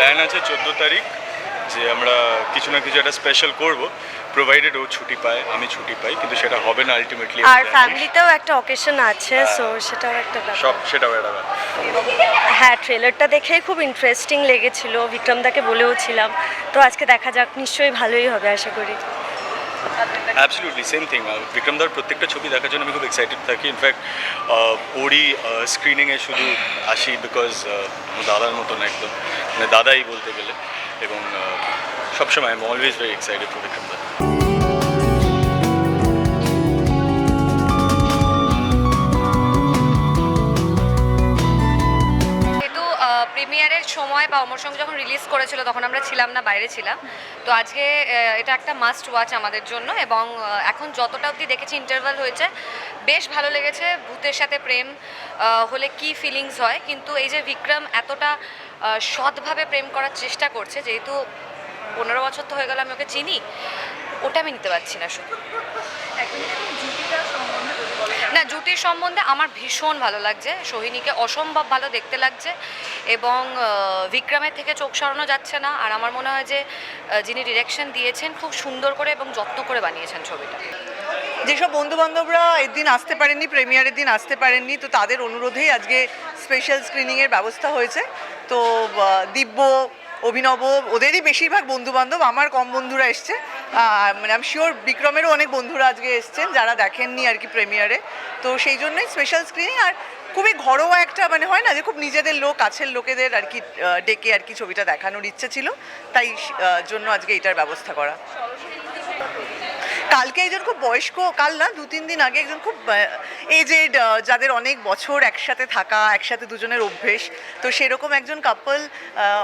Plan আছে চোদ্দ তারিখ যে আমরা কিছু না কিছু একটা স্পেশাল করব প্রোভাইডেড ও ছুটি পায় আমি ছুটি পাই কিন্তু সেটা হবে না আলটিমেটলি আর ফ্যামিলিতেও একটা অকেশন আছে সো সেটাও একটা ব্যাপার। সব সেটাও একটা ব্যাপার। হ্যাঁ ট্রেলারটা দেখে খুব ইন্টারেস্টিং লেগেছিল বিক্রমদাকে বলেও ছিলাম তো আজকে দেখা যাক নিশ্চয়ই ভালোই হবে আশা করি। অ্যাবসলিউটলি সেম থিং বিক্রমদার প্রত্যেকটা ছবি দেখার জন্য আমি খুব এক্সাইটেড থাকি। ইনফ্যাক্ট ওরই স্ক্রিনিংয়ে শুধু আসি বিকজ দাদার মতন একদম। মানে দাদাই বলতে গেলে। এবং সবসময় I am always very excited for বিক্রমদা সময় বা অমর সঙ্গে যখন রিলিজ করেছিল, তখন আমরা ছিলাম না, বাইরে ছিলাম। তো আজকে এটা একটা মাস্ট ওয়াচ আমাদের জন্য এবং এখন যতটা অবধি দেখেছি ইন্টারভাল হয়েছে, বেশ ভালো লেগেছে। ভূতের সাথে প্রেম হলে কি ফিলিংস হয়? কিন্তু এই যে বিক্রম এতটা সৎভাবে প্রেম করার চেষ্টা করছে, যেহেতু পনেরো বছর তো হয়ে গেল, আমি ওকে চিনি। ওটা আমি নিতে পারছি না শুধু। না, জুটির সম্বন্ধে আমার ভীষণ ভালো লাগছে। সোহিনীকে অসম্ভব ভালো দেখতে লাগছে এবং বিক্রমের থেকে চোখ সরানো যাচ্ছে না। আর আমার মনে হয় যে যিনি ডিরেকশন দিয়েছেন, খুব সুন্দর করে এবং যত্ন করে বানিয়েছেন ছবিটা। যেসব বন্ধু বান্ধবরা এদিন আসতে পারেননি, প্রিমিয়ারের দিন আসতে পারেননি, তো তাদের অনুরোধেই আজকে স্পেশাল স্ক্রিনিংয়ের ব্যবস্থা হয়েছে। তো দিব্য অভিনব, ওদেরই বেশিরভাগ বন্ধু বান্ধব আমার কম বন্ধুরা এসছে। মানে আমি শিওর বিক্রমেরও অনেক বন্ধুরা আজকে এসছেন, যারা দেখেননি আর কি প্রেমিয়ারে তো সেই জন্যই স্পেশাল স্ক্রিনিং আর খুবই ঘরোয়া একটা মানে হয় না যে খুব নিজেদের লোক, কাছের লোকেদের আর কি ডেকে আর কি ছবিটা দেখানোর ইচ্ছে ছিল। তাই জন্য আজকে এটার ব্যবস্থা করা। কালকে একজন খুব বয়স্ক কাল না দু তিন দিন আগে একজন খুব এজেড যাদের অনেক বছর একসাথে থাকা একসাথে দুজনের অভ্যেস। তো সেরকম একজন কাপল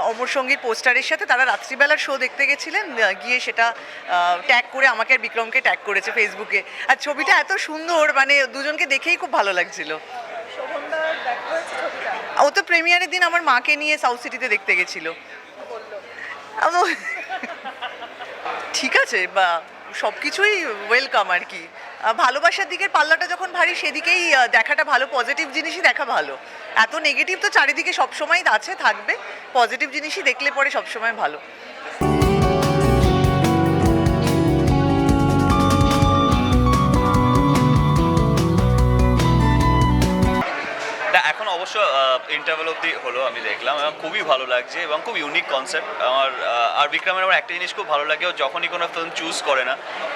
অমর সঙ্গীর পোস্টারের সাথে তারা রাত্রিবেলার শো দেখতে গেছিলেন গিয়ে সেটা ট্যাগ করে আমাকে আর বিক্রমকে ট্যাগ করেছে ফেসবুকে আর ছবিটা এত সুন্দর মানে দুজনকে দেখেই খুব ভালো লাগছিল। ও তো প্রিমিয়ারের দিন আমার মাকে নিয়ে সাউথ সিটিতে দেখতে গেছিল। ঠিক আছে বা সব কিছুই ওয়েলকাম আর কি। ভালোবাসার দিকের পাল্লাটা যখন ভারী, সেদিকেই দেখাটা ভালো পজিটিভ জিনিসই দেখা ভালো। এত নেগেটিভ তো চারিদিকে সবসময় আছে, থাকবে। পজিটিভ জিনিসই দেখলে পরে সবসময় ভালো। ইন্টারভেল অবধি হলো, আমি দেখলাম, এবং খুবই ভালো লাগছে, এবং খুব ইউনিক কনসেপ্ট আমার আর বিক্রমের আমার একটা জিনিস খুব ভালো লাগে, ও যখনই কোনো ফিল্ম চুজ করে না,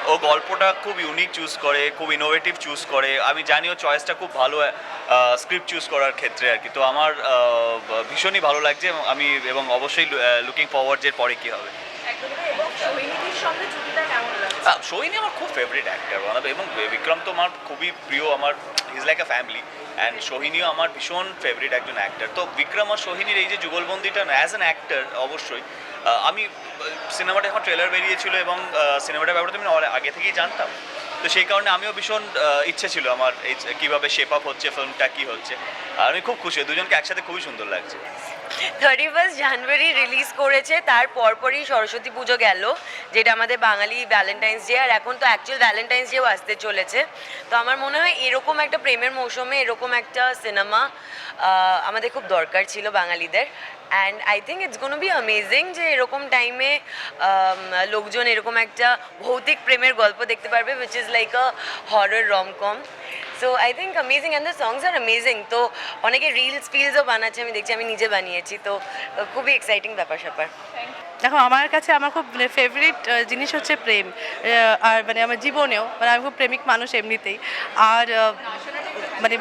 ও গল্পটা খুব ইউনিক চুজ করে, খুব ইনোভেটিভ চুজ করে। আমি জানি ও চয়েসটা খুব ভালো স্ক্রিপ্ট চুজ করার ক্ষেত্রে আর কি। তো আমার ভীষণই ভালো লাগছে আমি, এবং অবশ্যই লুকিং ফরওয়ার্ড যে পরে কী হবে। আহ, সোহিনী আমার খুব ফেভারিট অ্যাক্টর অ্যাক্টার এবং বিক্রম তো আমার খুবই প্রিয় আমার is like a family and সোহিনীও আমার ভীষণ ফেভারিট একজন অ্যাক্টার তো বিক্রম আর সোহিনীর এই যে যুগলবন্দিটা অ্যাজ অ্যান অ্যাক্টার অবশ্যই আমি সিনেমাটা এখন ট্রেলার বেরিয়েছিল এবং সিনেমাটার ব্যাপারে আমি আগে থেকেই জানতাম। তো সেই কারণে আমিও ভীষণ ইচ্ছে ছিল আমার এই কীভাবে শেপ আপ হচ্ছে ফিল্মটা কী হচ্ছে। আর আমি খুব খুশি দুজনকে একসাথে খুবই সুন্দর লাগছে। থার্টি ফার্স্ট জানুয়ারি রিলিজ করেছে, তার পরপরই সরস্বতী পুজো গেল, যেটা আমাদের বাঙালি ভ্যালেন্টাইন্স ডে আর এখন তো অ্যাকচুয়াল ভ্যালেন্টাইন্স ডেও আসতে চলেছে। তো আমার মনে হয় এরকম একটা প্রেমের মৌসুমে, এরকম একটা সিনেমা আমাদের খুব দরকার ছিল বাঙালিদের। And I think it's gonna be amazing যে এরকম টাইমে লোকজন এরকম একটা ভৌতিক প্রেমের গল্প দেখতে পারবে which is like a horror romcom so I think amazing and the songs are amazing তো অনেকে রিলস ফিলসও বানাচ্ছে, আমি দেখছি, আমি নিজে বানিয়েছি, তো খুবই এক্সাইটিং ব্যাপার স্যাপার। দেখো, আমার কাছে আমার খুব ফেভারিট জিনিস হচ্ছে প্রেম আর মানে আমার জীবনেও মানে আমি খুব প্রেমিক মানুষ এমনিতেই। আর মানে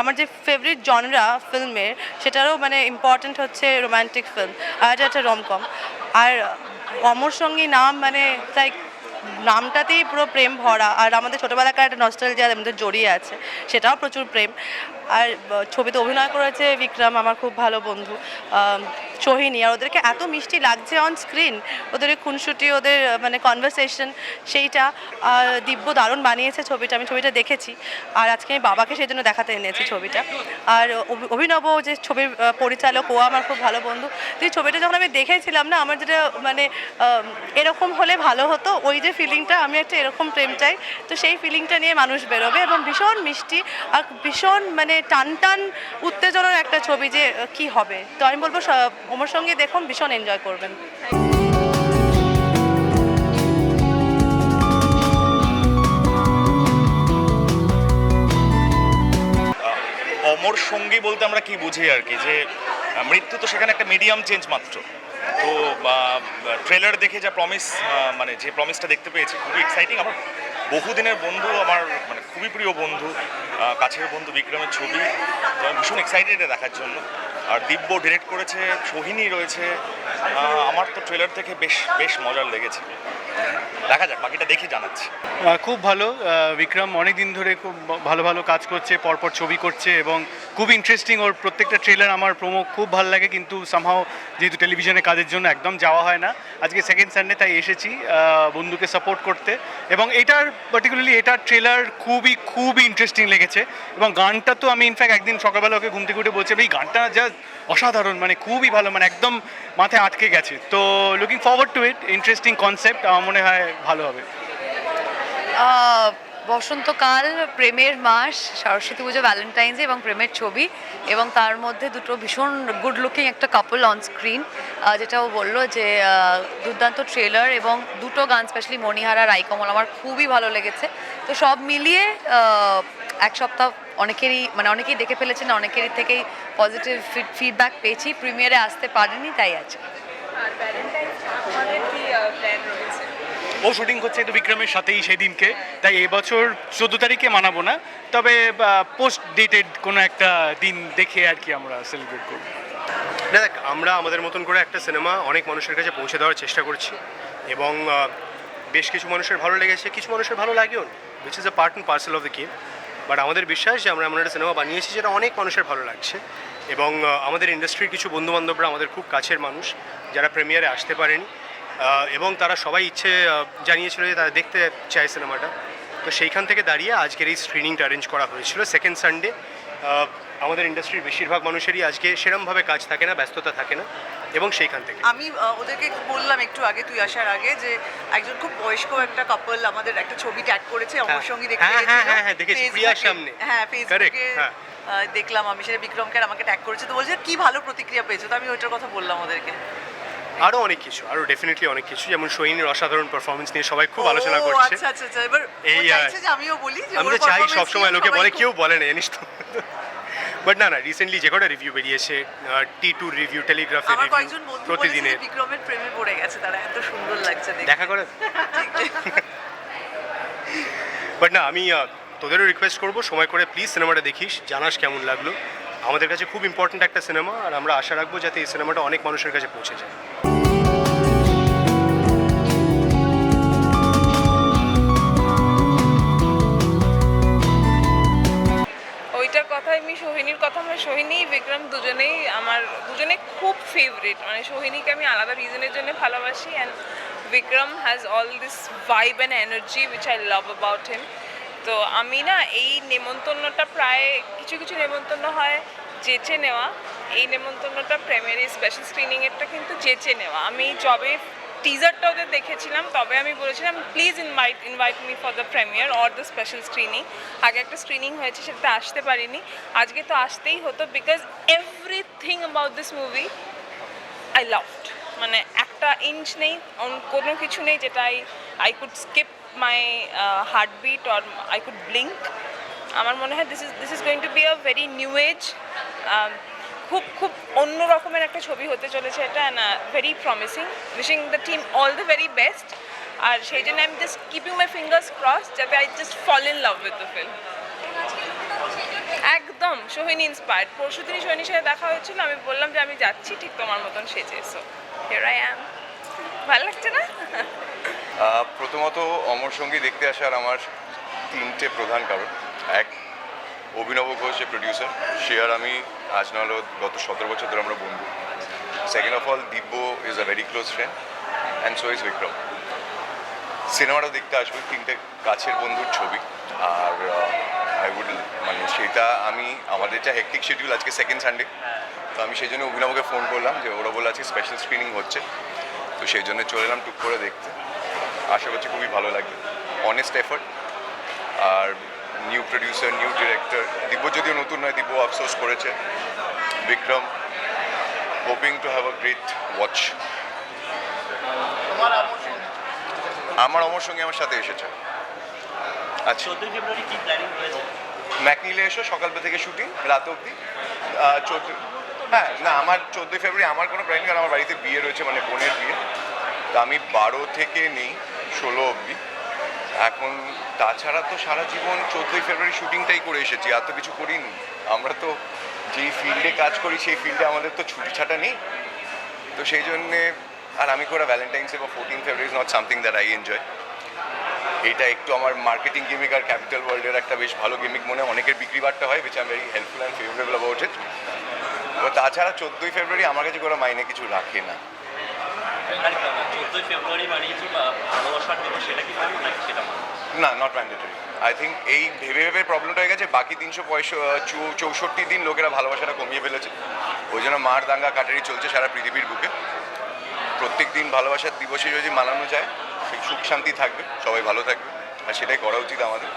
আমার যে ফেভারিট জনরা ফিল্মের সেটারও মানে ইম্পর্ট্যান্ট হচ্ছে রোম্যান্টিক ফিল্ম আর এটা একটা রমকম আর অমর সঙ্গী নাম মানে লাইক নামটাতেই পুরো প্রেম ভরা, আর আমাদের ছোটোবেলাকার একটা নস্টালজিয়া আমাদের জড়িয়ে আছে, সেটাও প্রচুর প্রেম। আর ছবিতে অভিনয় করেছে বিক্রম, আমার খুব ভালো বন্ধু। সোহিনী, আর ওদেরকে এত মিষ্টি লাগছে অন স্ক্রিন ওদের খুনসুটি, ওদের মানে কনভারসেশন সেইটা দিব্য দারুণ বানিয়েছে ছবিটা, আমি ছবিটা দেখেছি। আর আজকে আমি বাবাকে সেই জন্য দেখাতে এনেছি ছবিটা। আর অভি- অভিনব যে ছবির পরিচালক, ও আমার খুব ভালো বন্ধু। তো এই ছবিটা যখন আমি দেখেছিলাম না, আমার যেটা মানে এরকম হলে ভালো হতো, ওই যে ফিলিংটা আমি একটা এরকম প্রেম চাই। তো সেই ফিলিংটা নিয়ে মানুষ বেরোবে এবং ভীষণ মিষ্টি আর ভীষণ মানে টান টান উত্তেজনার একটা ছবি যে কি হবে? তো আমি বলব ওমর সঙ্গে দেখুন, ভীষণ এনজয় করবেন। অমর সঙ্গী বলতে আমরা কি বুঝি আর কি? যে মৃত্যু তো সেখানে একটা মিডিয়াম চেঞ্জ মাত্র। তো ট্রেলার দেখে যা প্রমিস মানে যে প্রমিসটা দেখতে পেয়েছি, খুবই এক্সাইটিং আমার বহুদিনের বন্ধু, আমার মানে খুবই প্রিয় বন্ধু কাছের বন্ধু বিক্রমের ছবি, তো ভীষণ এক্সাইটেড দেখার জন্য। আর দিব্য ডিরেক্ট করেছে সোহিনী রয়েছে। আমার তো ট্রেলার থেকে বেশ বেশ মজার লেগেছে। দেখা যাক, বাকিটা দেখে জানাচ্ছি। খুব ভালো বিক্রম অনেক দিন ধরে খুব ভালো ভালো কাজ করছে, পরপর ছবি করছে এবং খুব ইন্টারেস্টিং ওর প্রত্যেকটা ট্রেলার আমার প্রোমো খুব ভালো লাগে, কিন্তু সামহাও যেহেতু টেলিভিশনে কাজের জন্য একদম যাওয়া হয় না, আজকে সেকেন্ড সানডে তাই এসেছি বন্ধুকে সাপোর্ট করতে এবং এটার পার্টিকুলারলি এটার ট্রেলার খুবই খুবই ইন্টারেস্টিং লেগেছে এবং গানটা তো আমি ইনফ্যাক্ট একদিন সকালবেলা ওকে ঘুম থেকে বলছি এই গানটা জাস্ট অসাধারণ মানে খুবই ভালো মানে একদম মাথায় আটকে গেছে। তো looking forward to it interesting concept আমার মনে হয় ভালো হবে। বসন্তকাল প্রেমের মাস সরস্বতী পুজো ভ্যালেন্টাইন্স এবং প্রেমের ছবি এবং তার মধ্যে দুটো ভীষণ গুড লুকিং একটা কাপল অন স্ক্রিন যেটা ও বলল যে দুর্দান্ত ট্রেলার এবং দুটো গান স্পেশালি মণিহারা রাইকমল আমার খুবই ভালো লেগেছে। তো সব মিলিয়ে এক সপ্তাহ অনেকেরই মানে অনেকেই দেখে ফেলেছেন অনেকেরই থেকেই পজিটিভ ফিডব্যাক পেয়েছি। প্রিমিয়ারে আসতে পারেনি তাই আছে ও শুটিং করছে তো বিক্রমের সাথেই সেদিনকে। তাই এবছর চোদ্দ তারিখে মানাবো না। তবে পোস্ট ডেটেড কোনো একটা দিন দেখে আর কি আমরা সেলিব্রেট করব। না, দেখ, আমরা আমাদের মতন করে একটা সিনেমা অনেক মানুষের কাছে পৌঁছে দেওয়ার চেষ্টা করছি। এবং বেশ কিছু মানুষের ভালো লেগেছে, কিছু মানুষের ভালো লাগেও which is a part and parcel of the game but আমাদের বিশ্বাস যে আমরা এমন একটা সিনেমা বানিয়েছি যেটা অনেক মানুষের ভালো লাগছে। এবং আমাদের ইন্ডাস্ট্রির কিছু বন্ধুবান্ধবরা আমাদের খুব কাছের মানুষ, যারা প্রিমিয়ারে আসতে পারেনি। এবং তারা সবাই ইচ্ছে জানিয়েছিল যে তারা দেখতে চায় সিনেমাটা। তো সেইখান থেকে দাঁড়িয়ে আজকের এই স্ক্রিনিংটা অ্যারেঞ্জ করা হয়েছিল। সেকেন্ড সানডে আমাদের ইন্ডাস্ট্রির বেশিরভাগ মানুষেরই আজকে সেরমভাবে কাজ থাকে না ব্যস্ততা থাকে না এবং সেইখান থেকে। আমি ওদেরকে বললাম একটু আগে তুই আসার আগে যে একজন খুব বয়স্ক একটা কাপল আমাদের একটা ছবি ট্যাগ করেছে আমার হ্যাঁ। সঙ্গে দেখতে হ্যাঁ, হ্যাঁ, হ্যাঁ, হ্যাঁ, দেখেছি, প্রিয়ার সামনে। হ্যাঁ ফেসবুকে হ্যাঁ। দেখলাম আমি সেটা বিক্রমকে আমাকে ট্যাগ করেছে। তো বলছে কি ভালো প্রতিক্রিয়া পেয়েছ? তো আমি ওইটার কথা বললাম ওদেরকে। আরও অনেক কিছু আরও ডেফিনেটলি অনেক কিছু। যেমন সোহিনীর অসাধারণ পারফরমেন্স নিয়ে সবাই খুব আলোচনা করছে। আচ্ছা আচ্ছা আচ্ছা এবার এই, আমিও বলি যে আমি তো চাই সবসময় লোকে বলে কেউ বলে না জানিস তো। বাট না না রিসেন্টলি যে কটা রিভিউ বেরিয়েছে টি টুর রিভিউ টেলিগ্রাফের আমার রিভিউ প্রতিদিনের। বিক্রমের প্রেমে পড়ে গেছে তারা এত সুন্দর লাগছে দেখা করে। বাট না আমি তোদেরও রিকোয়েস্ট করব সময় করে প্লিজ সিনেমাটা দেখিস জানাস কেমন লাগল। আমাদের কাছে খুব ইম্পর্ট্যান্ট একটা সিনেমা আর আমরা আশা রাখব যাতে এই সিনেমাটা অনেক মানুষের কাছে পৌঁছে যায়। সোহিনীর কথা মানে সোহিনী, বিক্রম দুজনেই আমার, দুজনে খুব ফেভারিট মানে সোহিনীকে আমি আলাদা রিজনের জন্য ভালোবাসি and Vikram has all this vibe and energy which I love about him তো আমি না এই নেমন্তন্নটা প্রায়, কিছু কিছু নেমন্তন্ন হয় যেচে নেওয়া। এই নেমন্তন্নটা প্রেমিয়ারি স্পেশাল স্ক্রিনিংয়েরটা কিন্তু যেচে নেওয়া। আমি যবে টিজারটা ওদের দেখেছিলাম, তবে আমি বলেছিলাম please invite invite me for the premiere or the special screening আগে একটা স্ক্রিনিং হয়েছে, সেটাতে আসতে পারিনি। আজকে তো আসতেই হতো because everything about this movie I loved মানে একটা ইঞ্চ নেই কোনো কিছু নেই যেটা I I could skip my heartbeat or I could blink আমার মনে হয় this is this is going to be a very new age খুব খুব অন্য রকমের একটা ছবি হতে চলেছে এটা very promising wishing the team all the very best আর সেই জন্য আমি just keeping my fingers cross যাতে I just fall in love with the film একদম, সোহিনী ইন্সপায়ার্ড পরশু দিনই সোহিনীর সাথে দেখা হয়েছিল, আমি বললাম যে আমি যাচ্ছি, ঠিক তোমার মতন সেজে এসো হিয়ার আই অ্যাম ভালো লাগছে না? প্রথমত অমর সঙ্গী দেখতে আসার আমার তিনটে প্রধান কারণ। এক, অভিনব ঘোষ, যে প্রডিউসার সে আর আমি আজ নাহলে গত সতেরো বছর ধরে আমরা বন্ধু। Second of all Divya is a very close friend and so is Vikram সিনেমাটা দেখতে আসবে, তিনটে কাছের বন্ধুর ছবি। আর আই উড মানে সেটা আমি, আমাদের যা হেকটিক শিডিউল আজকে সেকেন্ড সানডে তো আমি সেই জন্য অভিনবকে ফোন করলাম যে, ওরা বলে আজকে স্পেশাল স্ক্রিনিং হচ্ছে। তো সেই জন্য চলে এলাম টুক করে দেখতে। আশা করছি খুবই ভালো লাগবে। অনেস্ট এফর্ট আর new producer new director Divya যদিও নতুন নয় দিব্য আফসোস করেছে। Vikram hoping to have a great watch আমার অমর সঙ্গে আমার সাথে এসেছে। আচ্ছা। ম্যাকনিলে এসো সকালবেলা থেকে শুটিং রাত অবধি। চোদ্দ হ্যাঁ না আমার চোদ্দোই ফেব্রুয়ারি আমার কোনো প্ল্যানিং কারণ আমার বাড়িতে বিয়ে রয়েছে মানে বোনের বিয়ে। তা আমি বারো থেকে নেই ষোলো অবধি। এখন তাছাড়া তো সারা জীবন চোদ্দোই ফেব্রুয়ারি শুটিংটাই করে এসেছি, আর তো কিছু করিনি। আমরা তো যেই ফিল্ডে কাজ করি, সেই ফিল্ডে আমাদের তো ছুটি ছাটা নেই। তো সেই জন্যে, আর আমি করে ভ্যালেন্টাইন্সে বা fourteen February not something that I enjoy এটা একটু আমার মার্কেটিং গেমিক আর ক্যাপিটাল ওয়ার্ল্ডের একটা বেশ ভালো গেমিক মনে। অনেকের বিক্রি বাট্টা হয় which I very helpful and favourable about it তাছাড়া চোদ্দোই ফেব্রুয়ারি আমার কাছে কোনো মাইনে কিছু রাখে না। সেটা কি না নট ম্যান্ডেটরি আই থিঙ্ক এই ভেবে ভেবে প্রবলেমটা হয়ে গেছে, বাকি তিনশো চৌষট্টি দিন লোকেরা ভালোবাসাটা কমিয়ে ফেলেছে। ওই জন্য মার দাঙ্গা কাটারি চলছে সারা পৃথিবীর বুকে। প্রত্যেক দিন ভালোবাসার দিবসে যদি মানানো যায়, সেই সুখ শান্তি থাকবে, সবাই ভালো থাকবে। আর সেটাই করা উচিত আমাদের।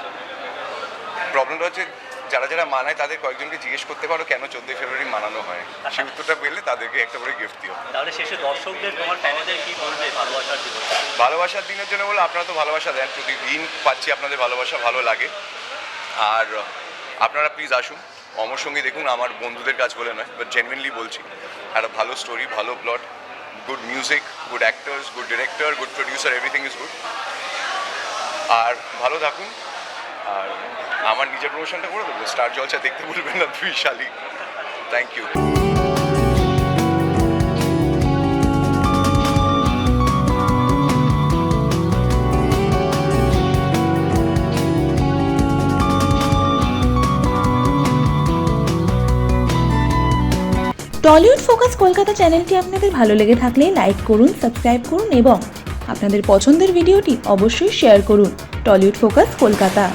প্রবলেমটা হচ্ছে যারা যারা মানায় তাদের কয়েকজনকে জিজ্ঞেস করতে পারো কেন চোদ্দোই ফেব্রুয়ারি মানানো হয়। সেই উত্তরটা পেলে তাদেরকে একটা করে গিফট দিও। তাহলে শেষে দর্শকদের তোমার ফ্যানেদের কি বলবে ভালোবাসার দিবস? ভালোবাসার দিনের জন্য বলে আপনারা তো ভালোবাসা দেন প্রতিদিন পাচ্ছি আপনাদের ভালোবাসা ভালো লাগে। আর আপনারা প্লিজ আসুন অমর সঙ্গে দেখুন আমার বন্ধুদের কাজ বলে নয় বাট জেনুইনলি বলছি একটা ভালো স্টোরি ভালো plot good music good actors good director good producer everything is good আর ভালো থাকুন আর আমার নিজের প্রমোশনটা করে দেবো। স্টার জলসা দেখতে ভুলবেন না দুই শালি thank you Tollywood focus Kolkata চ্যানেলটি আপনাদের ভালো লেগে থাকলে লাইক করুন, সাবস্ক্রাইব করুন এবং আপনাদের পছন্দের ভিডিওটি অবশ্যই শেয়ার করুন। টলিউড ফোকাস কলকাতা।